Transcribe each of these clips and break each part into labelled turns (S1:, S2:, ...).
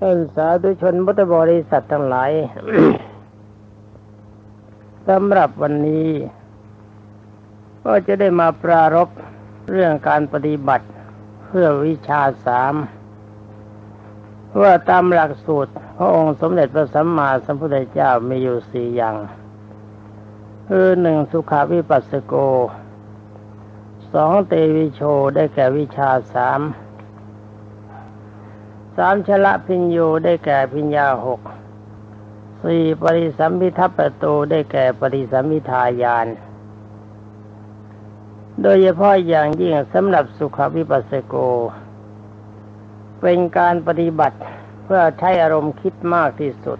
S1: ท่านสาธุชนพุทธบริษัททั้งหลายสำหรับวันนี้ ก็จะได้มาปรารบเรื่องการปฏิบัติเพื่อวิชาสามว่าตามหลักสูตร พระองค์สมเด็จพระสัมมาสัมพุทธเจ้ามีอยู่สี่อย่างคือหนึ่งสุขาวิปัสสโก สองเตวิโชได้แก่วิชาสาม สามชละพิญโยได้แก่พิญญาหกสี่ปริสัมพิทัปประตูได้แก่ปริสัมพิทายาน โดยเฉพาะอย่างยิ่งสำหรับสุขวิปัสสโก เป็นการปฏิบัติเพื่อใช้อารมณ์คิดมากที่สุด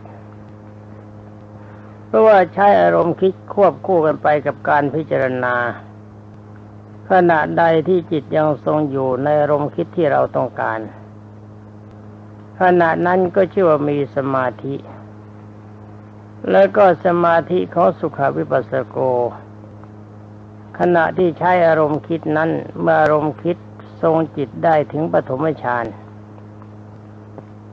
S1: เพราะว่าใช้อารมณ์คิดควบคู่กันไปกับการพิจารณา ขณะใดที่จิตยังทรงอยู่ในอารมณ์คิดที่เราต้องการ ขณะนั้นก็ชื่อว่ามีสมาธิ แล้วก็สมาธิของสุขวิปัสสโก ขณะที่ใช้อารมณ์คิดนั้นเมื่ออารมณ์คิดทรงจิตได้ถึงปฐมฌาน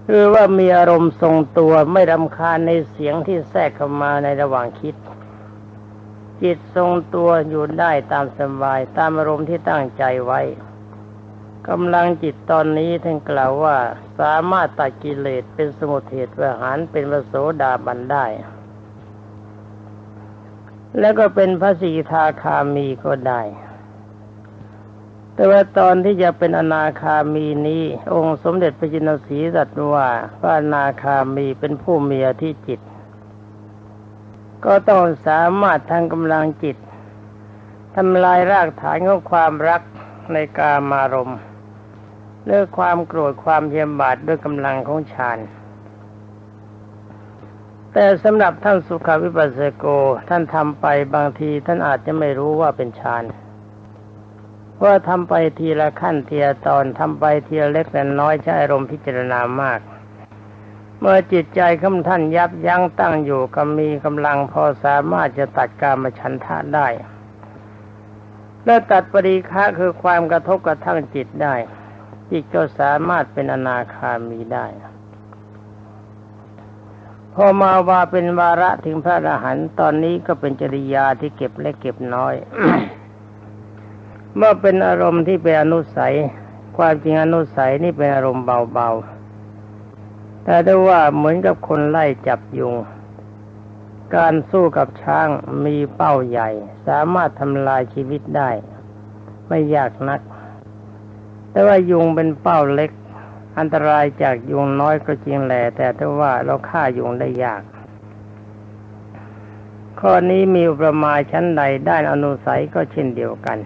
S1: คือว่ามีอารมณ์ทรงตัวไม่รำคาญในเสียงที่แทรกเข้ามาในระหว่างคิด จิตทรงตัวอยู่ได้ตามสบายตามอารมณ์ที่ตั้งใจไว้ กำลังจิตตอนนี้ท่านกล่าวว่าสามารถตัดกิเลสเป็นสมุทเทศประหารเป็นวโสดาบันได้ แล้วก็เป็นพระสีทาคามีก็ได้ แต่ว่าตอนที่จะเป็นอนาคามีนี้ องค์สมเด็จพระจินสีตรัสว่าพระอนาคามีเป็นผู้มีอธิจิต ก็ต้องสามารถทางกำลังจิตทำลายรากฐานของความรักในกามารมณ์ เลือกความโกรธความเยียมบาดด้วยกำลังของฌานแต่สำหรับท่านสุขวิปัสสโกท่านทำไปบางทีท่านอาจจะไม่รู้ว่าเป็นฌานว่าทำไปทีละขั้นทีละตอนทำไปทีละเล็กแต่น้อยใช้อารมณ์พิจารณามาก เมื่อจิตใจของท่านยับยั้งตั้งอยู่ก็มีกำลังพอสามารถจะตัดการมาชันทะได้ และตัดปริฆะคือความกระทบกระทั่งจิตได้ จิตก็สามารถเป็นอนาคามีได้ พอมาว่าเป็นวาระถึงพระอรหันต์ตอนนี้ก็เป็นจริยาที่เก็บเล็กเก็บน้อย เมื่อเป็นอารมณ์ที่เป็นอนุสัย ความจริงอนุสัยนี่เป็นอารมณ์เบาๆ แต่ได้ว่าเหมือนกับคนไล่จับยุงการสู้กับช้างมีเป้าใหญ่ สามารถทำลายชีวิตได้ ไม่ยากนัก แต่ว่ายุงเป็นเป้าเล็ก อันตรายจากยุงน้อยก็จริงแหละแต่ถ้าว่าเราฆ่ายุงได้ยาก ข้อนี้มีอุปมาชั้นใดด้านอนุสัยก็เช่นเดียวกัน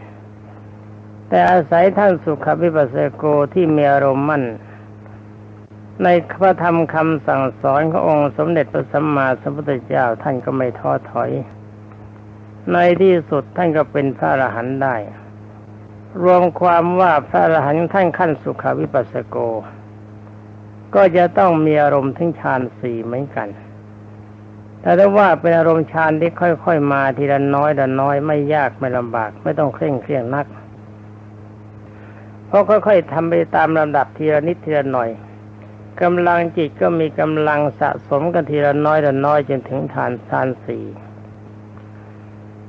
S1: แต่อาศัยท่านสุขวิปัสสโกที่มีอารมณ์มั่นในพระธรรมคำสั่งสอนขององค์สมเด็จพระสัมมาสัมพุทธเจ้าท่านก็ไม่ท้อถอย ในที่สุดท่านก็เป็นพระอรหันต์ได้ รวมความว่าพระอรหันต์ท่านขั้นสุขวิปัสสโก ก็จะต้องมีอารมณ์ถึงฌานสี่เหมือนกันแต่ถ้าว่าเป็นอารมณ์ฌานที่ค่อยๆมาทีละน้อยละน้อยไม่ยากไม่ลำบาก ไม่ต้องเคร่งเครียดนัก เพราะค่อยๆทำไปตามลำดับทีละนิดทีละหน่อยกำลังจิตก็มีกำลังสะสมกันทีละน้อยละน้อยจนถึงฐานฌานสี่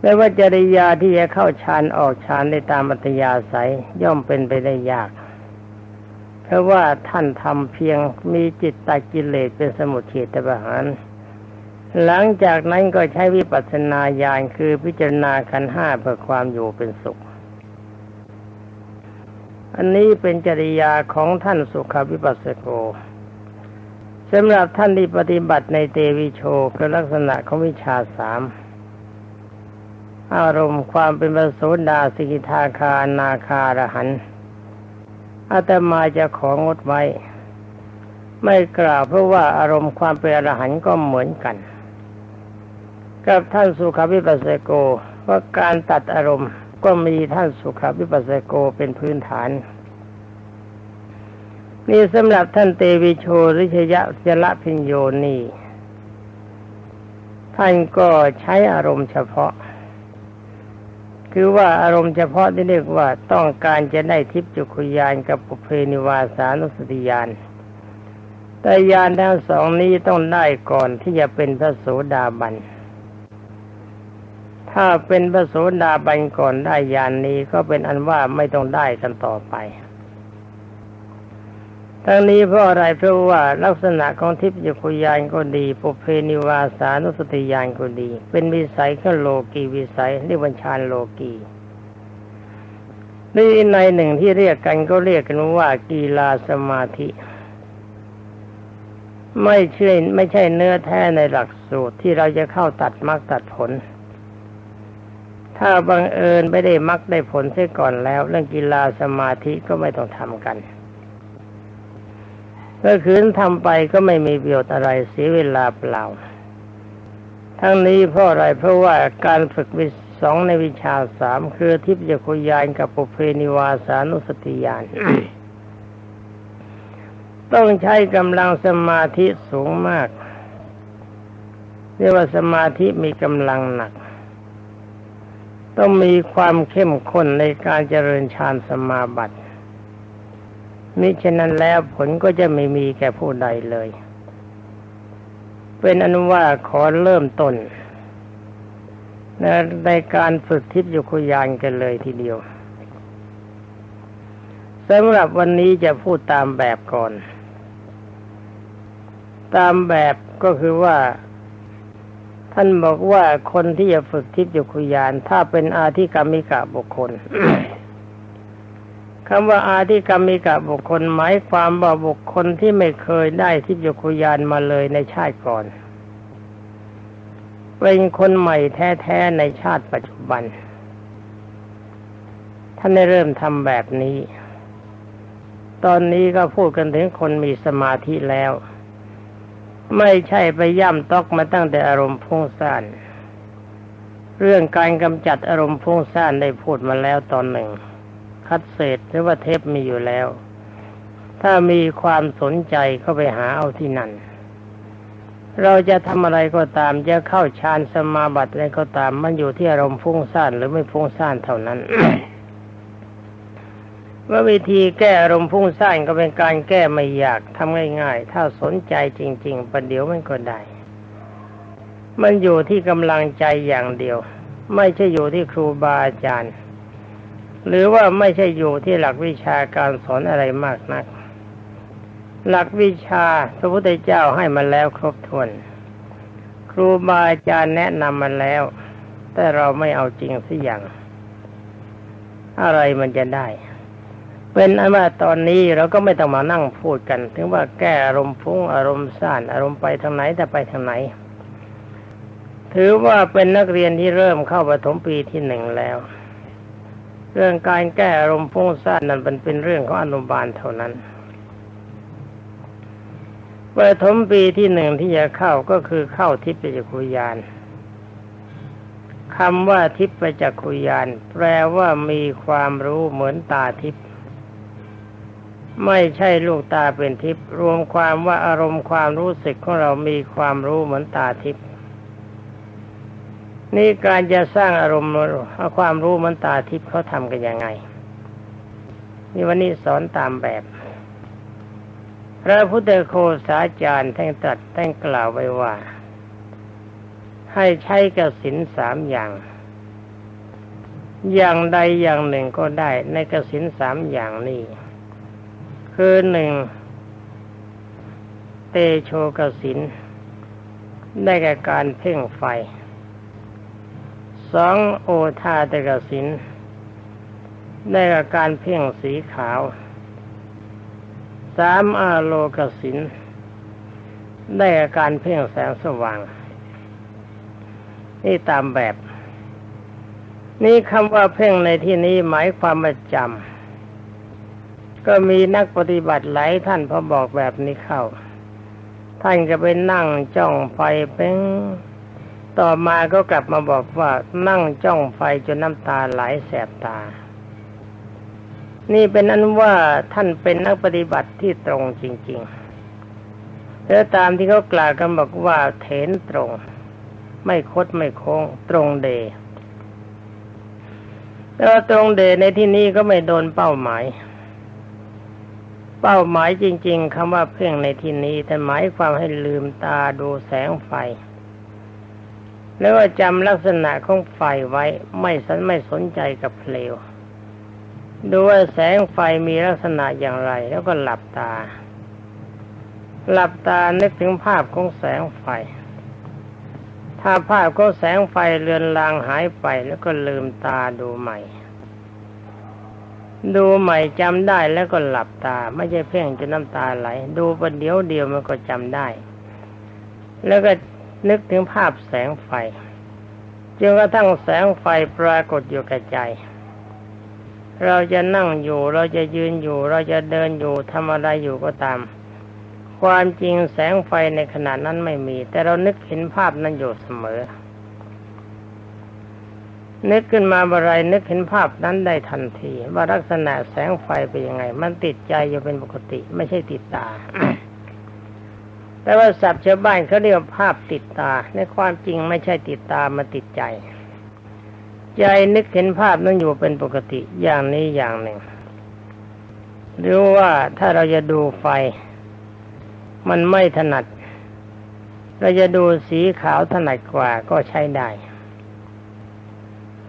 S1: ไม่ว่าจริยาที่จะเข้าฌานออกฌานในตามอัตยาศัยย่อมเป็นไปได้ยาก เพราะว่าท่านทำเพียงมีจิตตัดกิเลสเป็นสมุทเฉตประหารหลังจากนั้นก็ใช้วิปัสสนาญาณคือพิจารณาขันห้าเพื่อความอยู่เป็นสุข อันนี้เป็นจริยาของท่านสุขวิปัสสโกสำหรับท่านที่ปฏิบัติในเตวิโชคือลักษณะของวิชาสาม อารมณ์ความเป็นปโสดาสิกิทาคานาคารหันอาตมาจะของดไว้ ไม่กล่าวเพราะว่าอารมณ์ความเป็นอรหันต์ก็เหมือนกัน กับท่านสุขวิปัสสโกว่าการตัดอารมณ์ก็มีท่านสุขวิปัสสโกเป็นพื้นฐานนี่สำหรับท่านเตวิโชริชยะเจละพิญโยนีท่านก็ใช้อารมณ์เฉพาะ คือว่าอารมณ์เฉพาะที่เรียกว่าต้องการจะได้ทิพย์จุคุยานกับปุเพนิวาสานุสติยานแต่ยานทั้งสองนี้ต้องได้ก่อนที่จะเป็นพระโสดาบัน ถ้าเป็นพระโสดาบันก่อนได้ยานนี้ก็เป็นอันว่าไม่ต้องได้กันต่อไป ทั้งนี้เพราะอะไรเพราะว่าลักษณะของทิพยคุยานก็ดีปุเพนิวาสานุสติยานก็ดี เป็นวิสัยขึ้นโลกีวิสัยเรียกวัญชานโลกีนี่ในหนึ่งที่เรียกกันก็เรียกกันว่ากีฬาสมาธิ ไม่ใช่ไม่ใช่เนื้อแท้ในหลักสูตรที่เราจะเข้าตัดมรรคตัดผล ถ้าบังเอิญไม่ได้มรรคได้ผลเสียก่อนแล้ว เรื่องกีฬาสมาธิก็ไม่ต้องทำกัน ก็คืนทำไปก็ไม่มีประโยชน์อะไรเสียเวลาเปล่า ทั้งนี้เพราะอะไรเพราะว่าการฝึกวิสองในวิชาสามคือทิพยคุยานกับปุเพนิวาสานุสติยานต้องใช้กำลังสมาธิสูงมาก เรียกว่าสมาธิมีกำลังหนัก ต้องมีความเข้มข้นในการเจริญฌานสมาบัติ มิฉะนั้นแล้วผลก็จะไม่มีแก่ผู้ใดเลย เป็นอนุว่าขอเริ่มต้นในการฝึกทิพยคุยานกันเลยทีเดียวสำหรับวันนี้จะพูดตามแบบก่อน ตามแบบก็คือว่า ท่านบอกว่าคนที่จะฝึกทิพยคุยานถ้าเป็นอาธิกรรมิกะบุคคล คำว่าอาธิกรรมิกะบุคคลหมายความว่าบุคคลที่ไม่เคยได้ทิพยคุยานมาเลยในชาติก่อน เป็นคนใหม่แท้ๆในชาติปัจจุบัน ท่านได้เริ่มทำแบบนี้ ตอนนี้ก็พูดกันถึงคนมีสมาธิแล้ว ไม่ใช่ไปย่ำตอกมาตั้งแต่อารมณ์พุ่งซ่านเรื่องการกำจัดอารมณ์พุ่งซ่านได้พูดมาแล้วตอนหนึ่ง คัดเศษหรือว่าเทปมีอยู่แล้ว ถ้ามีความสนใจเขาไปหาเอาที่นั่น เราจะทำอะไรก็ตามจะเข้าฌานสมาบัติอะไรก็ตาม มันอยู่ที่อารมณ์ฟุ้งซ่านหรือไม่ฟุ้งซ่านเท่านั้นว่าวิธีแก้อารมณ์ฟุ้งซ่านก็เป็นการแก้ไม่ยากทำง่ายๆ ถ้าสนใจจริง ๆ ประเดี๋ยวมันก็ได้ มันอยู่ที่กำลังใจอย่างเดียว ไม่ใช่อยู่ที่ครูบาอาจารย์ หรือว่าไม่ใช่อยู่ที่หลักวิชาการสอนอะไรมากนัก หลักวิชาพระพุทธเจ้าให้มาแล้วครบถ้วน ครูบาอาจารย์แนะนำมาแล้ว แต่เราไม่เอาจริงสักอย่าง อะไรมันจะได้ เป็นอันว่าตอนนี้เราก็ไม่ต้องมานั่งพูดกัน ถึงว่าแก้อารมณ์ฟุ้งอารมณ์ซ่านอารมณ์ไปทางไหนแต่ไปทางไหน ถือว่าเป็นนักเรียนที่เริ่มเข้าประถมปีที่หนึ่งแล้ว เรื่องการแก้อารมณ์ฟุ้งซ่านนั้นเป็นเป็นเรื่องของอนุบาลเท่านั้นปฐมปีที่หนึ่งที่จะเข้าก็คือเข้าทิพยจักขุยานคำว่าทิพยจักขุยานแปลว่ามีความรู้เหมือนตาทิพย์ไม่ใช่ลูกตาเป็นทิพย์รวมความว่าอารมณ์ความรู้สึกของเรามีความรู้เหมือนตาทิพย์ นี่การจะสร้างอารมณ์ความรู้มันตาทิพย์เขาทำกันยังไง นี่วันนี้สอนตามแบบ พระพุทธโคสาจารย์ท่านตรัสท่านกล่าวไว้ว่า ให้ใช้กสินสามอย่าง อย่างใดอย่างหนึ่งก็ได้ในกสินสามอย่างนี้ คือหนึ่งเตโชกสินได้แก่การเพ่งไฟ สองโอทาตกสิน ได้กับการเพ่งสีขาวสามอาโลกสิน ได้กับการเพ่งแสงสว่าง นี่ตามแบบ นี่คำว่าเพ่งในที่นี้หมายความประจำก็มีนักปฏิบัติหลายท่านพอบอกแบบนี้เข้า ท่านก็ไปนั่งจ้องไฟเพ่ง ต่อมาก็กลับมาบอกว่านั่งจ้องไฟจนน้ำตาไหลแสบตา นี่เป็นอันว่าท่านเป็นนักปฏิบัติที่ตรงจริง ๆ แล้วตามที่เขากล่าวกันบอกว่าเถนตรง ไม่คดไม่โค้งตรงเดแล้วตรงเดในที่นี้ก็ไม่โดนเป้าหมาย เป้าหมายจริง ๆคำว่าเพ่งในที่นี้แต่หมายความให้ลืมตาดูแสงไฟ แล้วว่าจำลักษณะของไฟไว้ไม่สนไม่สนใจกับเพลว ดูว่าแสงไฟมีลักษณะอย่างไร แล้วก็หลับตา หลับตานึกถึงภาพของแสงไฟ ถ้าภาพของแสงไฟเลือนลางหายไปแล้วก็ลืมตาดูใหม่ ดูใหม่จำได้แล้วก็หลับตา ไม่ใช่เพ่งจนน้ำตาไหล ดูประเดี๋ยวเดียวมันก็จำได้ แล้วก็ นึกถึงภาพแสงไฟจนกระทั่งแสงไฟปรากฏอยู่กับใจ เราจะนั่งอยู่เราจะยืนอยู่ เราจะเดินอยู่ทำอะไรอยู่ก็ตาม ความจริงแสงไฟในขณะนั้นไม่มี แต่เรานึกเห็นภาพนั้นอยู่เสมอ นึกขึ้นมาบไรนึกเห็นภาพนั้นได้ทันที ว่าลักษณะแสงไฟเป็นยังไง มันติดใจอยู่เป็นปกติ ไม่ใช่ติดตา แต่ว่าศัพท์ชาวบ้านเขาเรียกภาพติดตา ในความจริงไม่ใช่ติดตามาติดใจ ใจนึกเห็นภาพนั้นอยู่เป็นปกติอย่างนี้อย่างหนึ่ง หรือว่าถ้าเราจะดูไฟ มันไม่ถนัด เราจะดูสีขาวถนัดกว่าก็ใช้ได้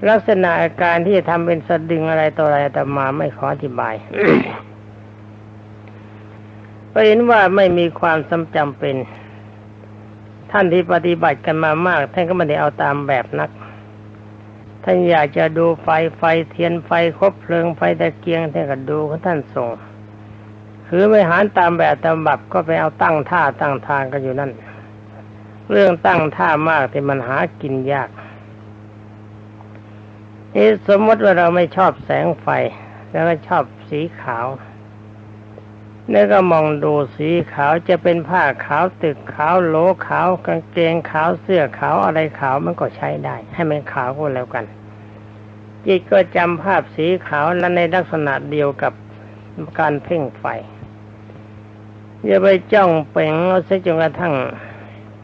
S1: ลักษณะอาการที่จะทำเป็นสะดึงอะไรต่ออะไรแต่มาไม่ขออธิบาย ก็เห็นว่าไม่มีความสำจำเป็น ท่านที่ปฏิบัติกันมามาก ท่านก็ไม่ได้เอาตามแบบนัก ท่านอยากจะดูไฟไฟเทียนไฟคบเพลิงไฟตะเกียงท่านก็ดูของท่านส่งคือไม่หารตามแบบตามบับก็ไปเอาตั้งท่าตั้งทางกันอยู่นั่น เรื่องตั้งท่ามากที่มันหากินยากนี่สมมติว่าเราไม่ชอบแสงไฟ แล้วก็ชอบสีขาว นี่ก็มองดูสีขาวจะเป็นผ้าขาวตึกขาวโหลขาวกางเกงขาวเสื้อขาวอะไรขาวมันก็ใช้ได้ ให้มันขาวก็แล้วกัน จิตก็จำภาพสีขาวและในลักษณะเดียวกับการเพ่งไฟอย่าไปจ้องเป่งเอาซะจนกระทั่ง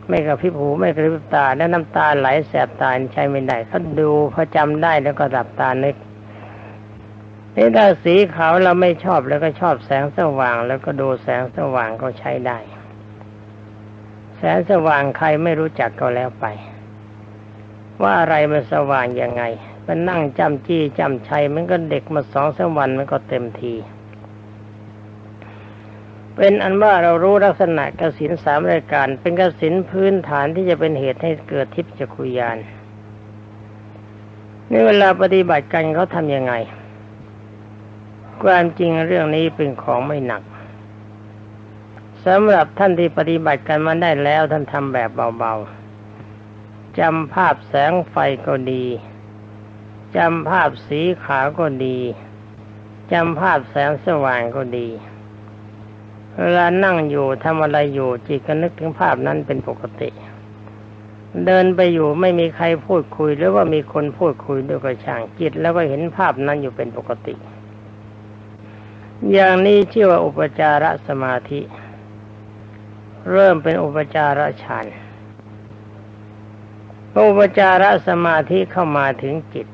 S1: ไม่กระพริบหูไม่กระพริบตา แล้วน้ำตาไหลแสบตาใช้ไม่ได้เขาดูพอจำได้แล้วก็หลับตานึก นี่ถ้าสีขาวเราไม่ชอบแล้วก็ชอบแสงสว่าง แล้วก็ดูแสงสว่างก็ใช้ได้ แสงสว่างใครไม่รู้จักก็แล้วไป ว่าอะไรมันสว่างยังไง มันนั่งจำจี้จำชัยมันก็เด็กมาสองสามวันมันก็เต็มทีเป็นอันว่าเรารู้ลักษณะกสินสามรายการ เป็นกสินพื้นฐานที่จะเป็นเหตุให้เกิดทิพยจักรุยานในเวลาปฏิบัติกันเขาทำยังไง ความจริงเรื่องนี้เป็นของไม่หนักสำหรับท่านที่ปฏิบัติกันมาได้แล้วท่านทำแบบเบาๆจำภาพแสงไฟก็ดีจำภาพสีขาวก็ดีจำภาพแสงสว่างก็ดีเวลานั่งอยู่ทำอะไรอยู่จิตก็นึกถึงภาพนั้นเป็นปกติ เดินไปอยู่ไม่มีใครพูดคุยหรือว่ามีคนพูดคุยด้วยก็ช่างจิตแล้วก็เห็นภาพนั้นอยู่เป็นปกติ อย่างนี้ชื่อว่าอุปจารสมาธิ เริ่มเป็นอุปจารฌานอุปจารสมาธิเข้ามาถึงจิต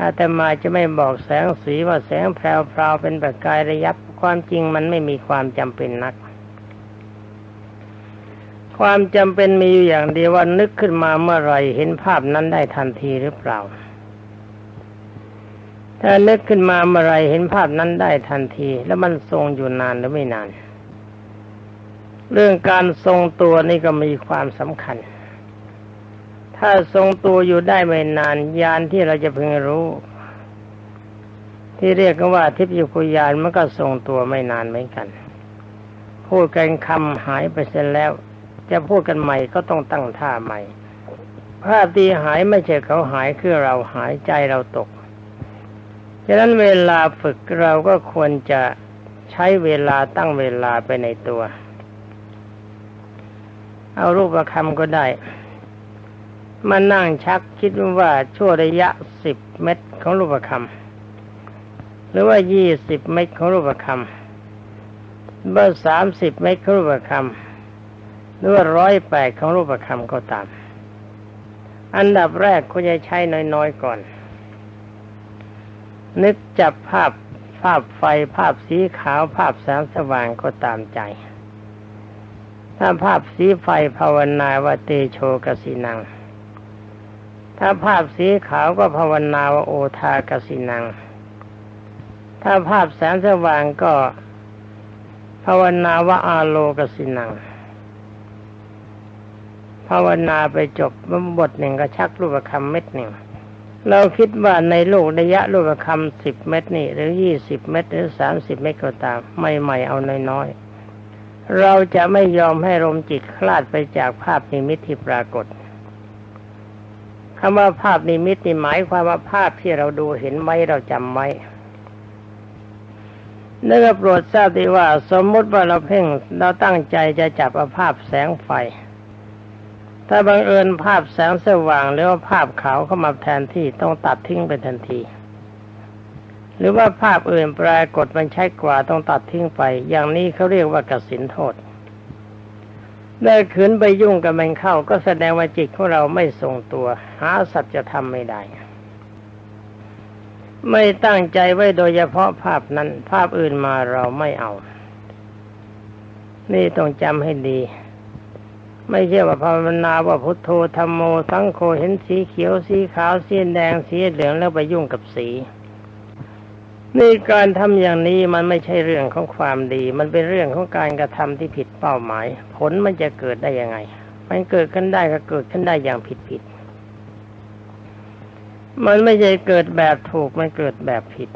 S1: อาตมาจะไม่บอกแสงสีว่าแสงแพรวๆเป็นประกายระยับความจริงมันไม่มีความจำเป็นนัก ความจำเป็นมีอยู่อย่างเดียวว่านึกขึ้นมาเมื่อไรเห็นภาพนั้นได้ทันทีหรือเปล่า ถ้านึกขึ้นมาเมื่อไรเห็นภาพนั้นได้ทันที แล้วมันทรงอยู่นานหรือไม่นาน เรื่องการทรงตัวนี่ก็มีความสำคัญ ถ้าทรงตัวอยู่ได้ไม่นานยานที่เราจะพึงรู้ ที่เรียกกันว่าทิพยคุยานมันก็ทรงตัวไม่นานเหมือนกัน พูดกันคำหายไปเสร็จแล้ว จะพูดกันใหม่ก็ต้องตั้งท่าใหม่ภาพตีหายไม่ใช่เขาหายคือเราหายใจเราตก ฉะนั้นเวลาฝึกเราก็ควรจะใช้เวลาตั้งเวลาไปในตัว เอารูปประคำก็ได้ มานั่งชักคิดว่าชั่วระยะสิบเมตรของรูปคำหรือว่ายี่สิบเมตรของรูปคำเบอร์สามสิบเมตรของรูปคำหรือว่าร้อยแปดของรูปคำก็ตาม อันดับแรกคุณจะใช้น้อยๆก่อน นึกจับภาพภาพไฟภาพสีขาวภาพแสงสว่างก็ตามใจ ถ้าภาพสีไฟภาวนาว่าเตโชกสินัง ถ้าภาพสีขาวก็ภาวนาว่าโอทากสินัง ถ้าภาพแสงสว่างก็ภาวนาว่าอาโลกสินัง ภาวนาไปจบบทหนึ่งก็ชักรูปคำเม็ดหนึ่ง เราคิดว่าในโลกระยะรูปคำสิบเม็ดนี่หรือยี่สิบเม็ดหรือสามสิบเม็ดก็ตามไม่ใหม่เอาน้อยๆเราจะไม่ยอมให้ลมจิตคลาดไปจากภาพนิมิตที่ปรากฏคำว่าภาพนิมิตนี่หมายความว่าภาพที่เราดูเห็นไว้เราจำไว้นึกโปรดทราบดีว่า สมมติว่าเราเพ่งเราตั้งใจจะจับภาพแสงไฟ ถ้าบังเอิญภาพแสงสว่างหรือว่าภาพขาวเข้ามาแทนที่ต้องตัดทิ้งไปทันที หรือว่าภาพอื่นปรากฏมันใช้กว่าต้องตัดทิ้งไป อย่างนี้เขาเรียกว่ากสินโทษได้ขืนไปยุ่งกับมันเข้าก็แสดงว่าจิตของเราไม่ทรงตัว หาสัจธรรมไม่ได้ ไม่ตั้งใจไว้โดยเฉพาะภาพนั้น ภาพอื่นมาเราไม่เอา นี่ต้องจำให้ดี ไม่ใช่ว่าภาวนาว่าพุทโธธรรมโมสังโฆเห็นสีเขียวสีขาวสีแดงสีเหลืองแล้วไปยุ่งกับสีนี่การทำอย่างนี้มันไม่ใช่เรื่องของความดี มันเป็นเรื่องของการกระทำที่ผิดเป้าหมาย ผลมันจะเกิดได้ยังไง มันเกิดขึ้นได้ก็เกิดขึ้นได้อย่างผิดผิด มันไม่ใช่เกิดแบบถูก มันเกิดแบบผิด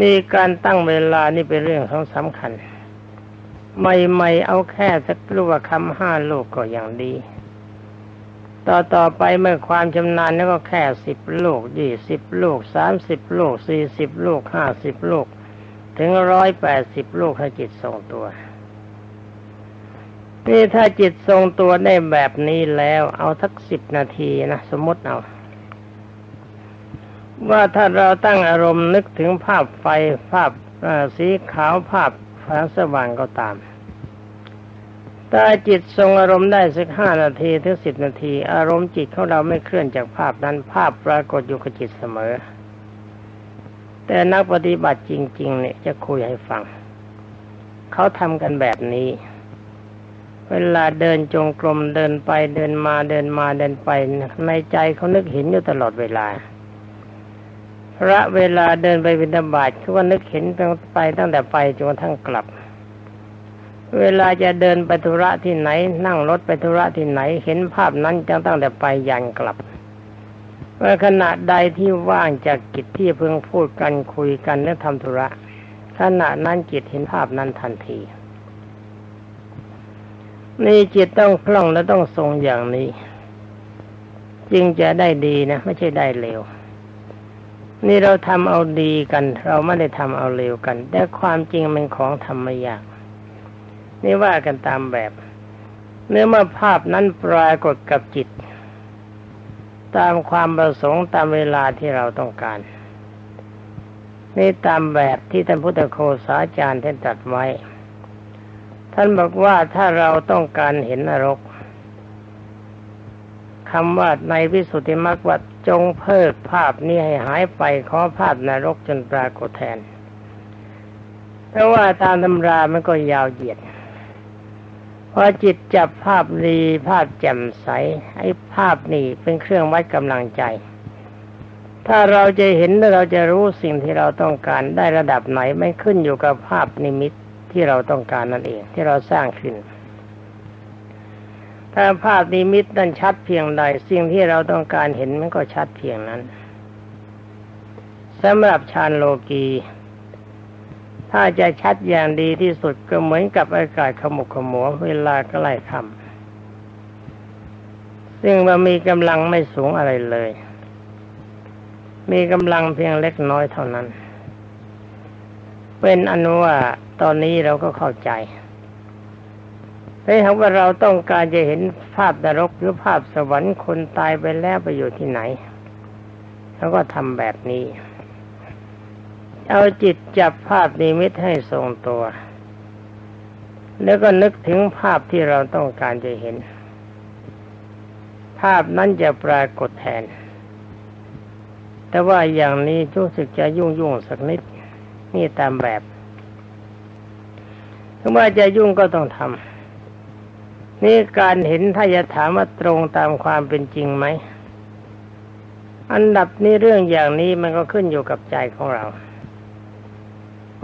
S1: นี่การตั้งเวลานี่เป็นเรื่องของสำคัญ ใหม่ๆเอาแค่สักรูปคำห้าลูกก็อย่างดี ต่อต่อไปเมื่อความชำนาญนี่ก็แค่สิบลูกยี่สิบลูกสามสิบลูกสี่สิบลูกห้าสิบลูก ถึงร้อยแปดสิบลูกให้จิตทรงตัวนี่ถ้าจิตทรงตัวได้แบบนี้แล้วเอาทักสิบนาทีนะสมมติเอา ว่าถ้าเราตั้งอารมณ์นึกถึงภาพไฟภาพสีขาวภาพแสงสว่างก็ตาม ถ้าจิตทรงอารมณ์ได้สักห้านาทีถึงสิบนาที อารมณ์จิตของเราไม่เคลื่อนจากภาพนั้นภาพปรากฏอยู่กับจิตเสมอ แต่นักปฏิบัติจริง ๆ เนี่ยจะคุยให้ฟัง เขาทำกันแบบนี้ เวลาเดินจงกรมเดินไปเดินมาเดินมาเดินไป ในใจเขานึกเห็นอยู่ตลอดเวลา พระเวลาเดินไปบิณฑบาตเขาว่านึกเห็นไปตั้งแต่ไปจนกระทั่งกลับ เวลาจะเดินไปธุระที่ไหน นั่งรถไปธุระที่ไหน เห็นภาพนั้นจังตั้งแต่ไปยันกลับเมื่อขณะใดที่ว่างจากกิจที่เพิ่งพูดกันคุยกันและทำธุระ ขณะนั้นจิตเห็นภาพนั้นทันทีนี่จิตต้องคล่องและต้องทรงอย่างนี้ จึงจะได้ดีนะ ไม่ใช่ได้เร็ว นี่เราทำเอาดีกัน เราไม่ได้ทำเอาเร็วกัน แต่ความจริงเป็นของทำไม่ยาก นี่ว่ากันตามแบบ เนื้อมาภาพนั้นปรากฏกับจิต ตามความประสงค์ตามเวลาที่เราต้องการ นี่ตามแบบที่ท่านพุทธโคสาจารย์ท่านตัดไว้ ท่านบอกว่าถ้าเราต้องการเห็นนรกคำว่าในวิสุทธิมรรควัดจงเพิกภาพนี้ให้หายไปขอภาพนรกจนปรากฏแทนเพราะว่าตามตำรามันก็ยาวเหยียด พอจิตจับภาพดีภาพแจ่มใส ไอ้ภาพนี่เป็นเครื่องวัดกำลังใจ ถ้าเราจะเห็นเราจะรู้สิ่งที่เราต้องการได้ระดับไหนไม่ขึ้นอยู่กับภาพนิมิตที่เราต้องการนั่นเอง ที่เราสร้างขึ้น ถ้าภาพนิมิตนั้นชัดเพียงใดสิ่งที่เราต้องการเห็นมันก็ชัดเพียงนั้นสำหรับฌานโลกี ถ้าจะชัดอย่างดีที่สุดก็เหมือนกับอากาศขมุกขมัวเวลาใกล้ค่ำซึ่งมันมีกำลังไม่สูงอะไรเลย มีกำลังเพียงเล็กน้อยเท่านั้น เป็นอนุว่าตอนนี้เราก็เข้าใจถ้าหากว่าเราต้องการจะเห็นภาพนรกหรือภาพสวรรค์คนตายไปแล้วไปอยู่ที่ไหนเขาก็ทำแบบนี้ เอาจิตจับภาพนิมิตให้ทรงตัว แล้วก็นึกถึงภาพที่เราต้องการจะเห็น ภาพนั้นจะปรากฏแทน แต่ว่าอย่างนี้รู้สึกจะยุ่งยุ่งสักนิด นี่ตามแบบถึงว่าจะยุ่งก็ต้องทำนี่การเห็นถ้าจะถามว่าตรงตามความเป็นจริงไหมอันดับนี้เรื่องอย่างนี้มันก็ขึ้นอยู่กับใจของเรา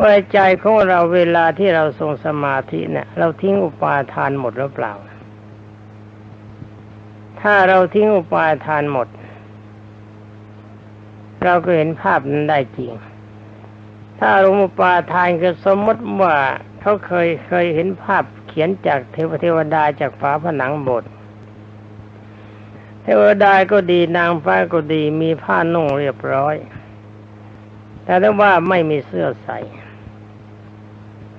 S1: ว่าใจของเราเวลาที่เราทรงสมาธิเนี่ย เราทิ้งอุปาทานหมดหรือเปล่า ถ้าเราทิ้งอุปาทานหมด เราก็เห็นภาพนั้นได้จริง ถ้าอุปาทานคือสมมติว่าเขาเคยเคยเห็นภาพเขียนจากเทวเทวดาจากฝาผนังโบสถ์เทวดาก็ดีนางฟ้าก็ดีมีผ้านุ่งเรียบร้อย แต่ถ้าว่าไม่มีเสื้อใส่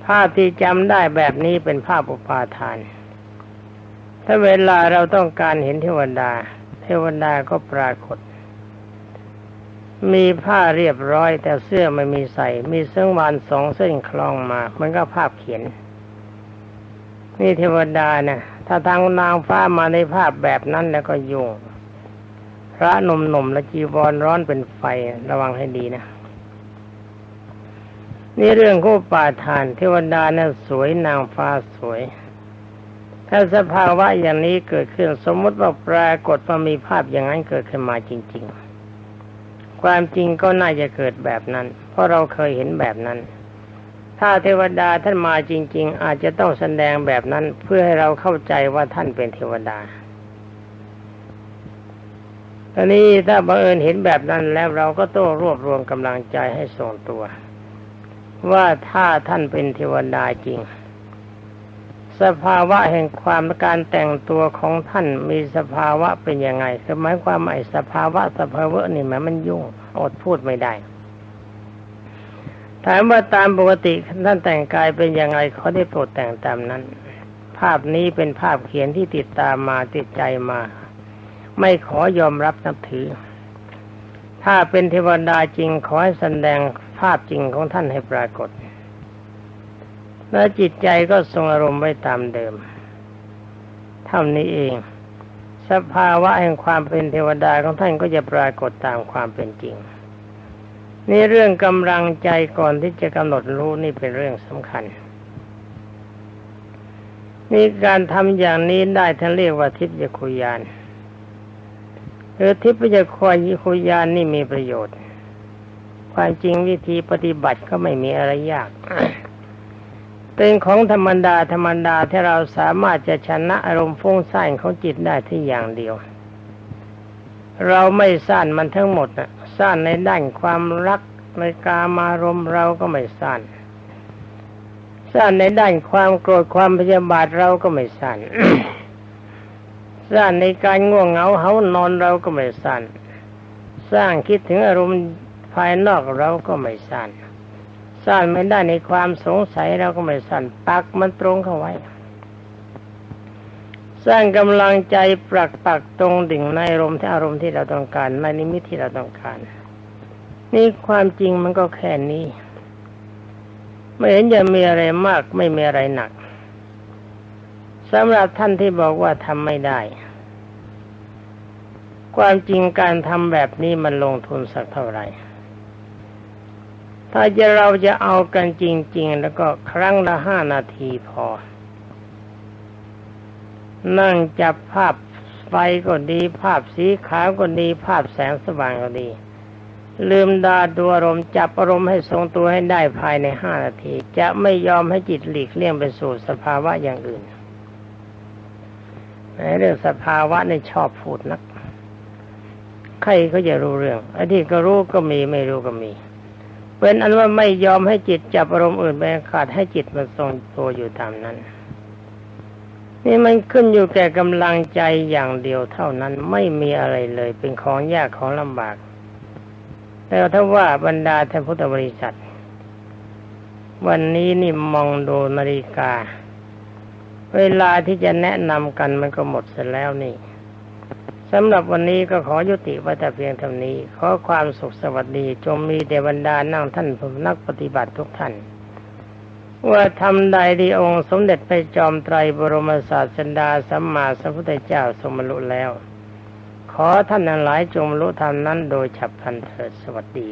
S1: ภาพที่จำได้แบบนี้เป็นภาพอุปาทาน ถ้าเวลาเราต้องการเห็นเทวดา เทวดาก็ปรากฏ มีผ้าเรียบร้อย แต่เสื้อไม่มีใส่ มีเส้นวานสองเส้นคล้องมา มันก็ภาพเขียน นี่เทวดานะถ้าทางนางฟ้ามาในภาพแบบนั้นแล้วก็ยุ่งพระหนุ่มๆและจีวรร้อนเป็นไฟระวังให้ดีนะ นี่เรื่องคู่ป่าทานเทวดานะ่ะสวยนางฟ้าสวย ถ้าสภาวะอย่างนี้เกิดขึ้นสมมติว่าปรากฏว่ามีภาพอย่างนั้นเกิดขึ้นมาจริง ๆ ความจริงก็น่าจะเกิดแบบนั้น เพราะเราเคยเห็นแบบนั้น ถ้าเทวดาท่านมาจริง ๆ อาจจะต้องแสดงแบบนั้นเพื่อให้เราเข้าใจว่าท่านเป็นเทวดาตอนนี้ถ้าบังเอิญเห็นแบบนั้นแล้วเราก็ต้องรวบรวมกำลังใจให้ทรงตัว ว่าถ้าท่านเป็นเทวดาจริง สภาวะแห่งความการแต่งตัวของท่านมีสภาวะเป็นยังไงคือหมายความว่าไอ้สภาวะสภาวะนี่มันมันยุ่งอดพูดไม่ได้ถามว่าตามปกติท่านแต่งกายเป็นยังไงเขาได้โปรดแต่งตามนั้น ภาพนี้เป็นภาพเขียนที่ติดตามมาติดใจมา ไม่ขอยอมรับนับถือ ถ้าเป็นเทวดาจริงขอให้แสดงภาพจริงของท่านให้ปรากฏ และจิตใจก็ทรงอารมณ์ไว้ตามเดิมเท่านี้เอง สภาวะแห่งความเป็นเทวดาของท่านก็จะปรากฏตามความเป็นจริง นี่เรื่องกำลังใจก่อนที่จะกำหนดรู้นี่เป็นเรื่องสำคัญนี่การทำอย่างนี้ได้ท่านเรียกว่าทิพยคุยาน หรือทิพยคุยานนี่มีประโยชน์ ความจริงวิธีปฏิบัติก็ไม่มีอะไรยากเป็นของธรรมดาธรรมดาที่เราสามารถจะชนะอารมณ์ฟุ้งซ่านของจิตได้ที่อย่างเดียว เราไม่ซ่านมันทั้งหมดนะซ่านในด้านความรักในกามารมณ์เราก็ไม่ซ่านซ่านในด้านความโกรธความพยาบาทเราก็ไม่ซ่าน ซ่านในการง่วงเหงาเหานอนเราก็ไม่ซ่านสร้างคิดถึงอารมณ์ภายนอกเราก็ไม่ซ่านซ่านไม่ได้ในความสงสัยเราก็ไม่ซ่านปักมันตรงเข้าไว้ สร้างกำลังใจปรักปักตรงดิ่งในอารมณ์ที่อารมณ์ที่เราต้องการในนิมิตที่เราต้องการ นี่ความจริงมันก็แค่นี้ ไม่เห็นจะมีอะไรมากไม่มีอะไรหนัก สำหรับท่านที่บอกว่าทำไม่ได้ ความจริงการทำแบบนี้มันลงทุนสักเท่าไหร่ ถ้าจะเราจะเอากันจริง ๆ แล้วก็ครั้งละห้านาทีพอ นั่งจับภาพไฟก็ดี ภาพสีขาวก็ดี ภาพแสงสว่างก็ดี ลืมดาดูอารมณ์จับอารมณ์ให้ทรงตัวให้ได้ภายในห้านาที จะไม่ยอมให้จิตหลีกเลี่ยงไปสู่สภาวะอย่างอื่น เรื่องสภาวะในชอบพูดนัก ใครเขาจะรู้เรื่องไอ้ที่ก็รู้ก็มีไม่รู้ก็มี เป็นอันว่าไม่ยอมให้จิตจับอารมณ์อื่นไปขาดให้จิตมันทรงตัวอยู่ตามนั้น นี่มันขึ้นอยู่แก่กำลังใจอย่างเดียวเท่านั้นไม่มีอะไรเลย เป็นของยากของลำบากแต่ถ้าว่าบรรดาท่านพุทธบริษัท วันนี้นี่มองดูนาฬิกา เวลาที่จะแนะนำกันมันก็หมดเสร็จแล้วนี่สำหรับวันนี้ก็ขอยุติไว้แต่เพียงเท่านี้ ขอความสุขสวัสดีจงมีเดบรรดานั่งท่านผู้นักปฏิบัติทุกท่าน ว่าทำใดดีองค์สมเด็จไปจอมไตรบรมศาสดาสัมมาสัมพุทธเจ้าสมรุแล้ว ขอท่านทั้งหลายจงรู้ธรรมนั้นโดยฉับพลันเถิดสวัสดี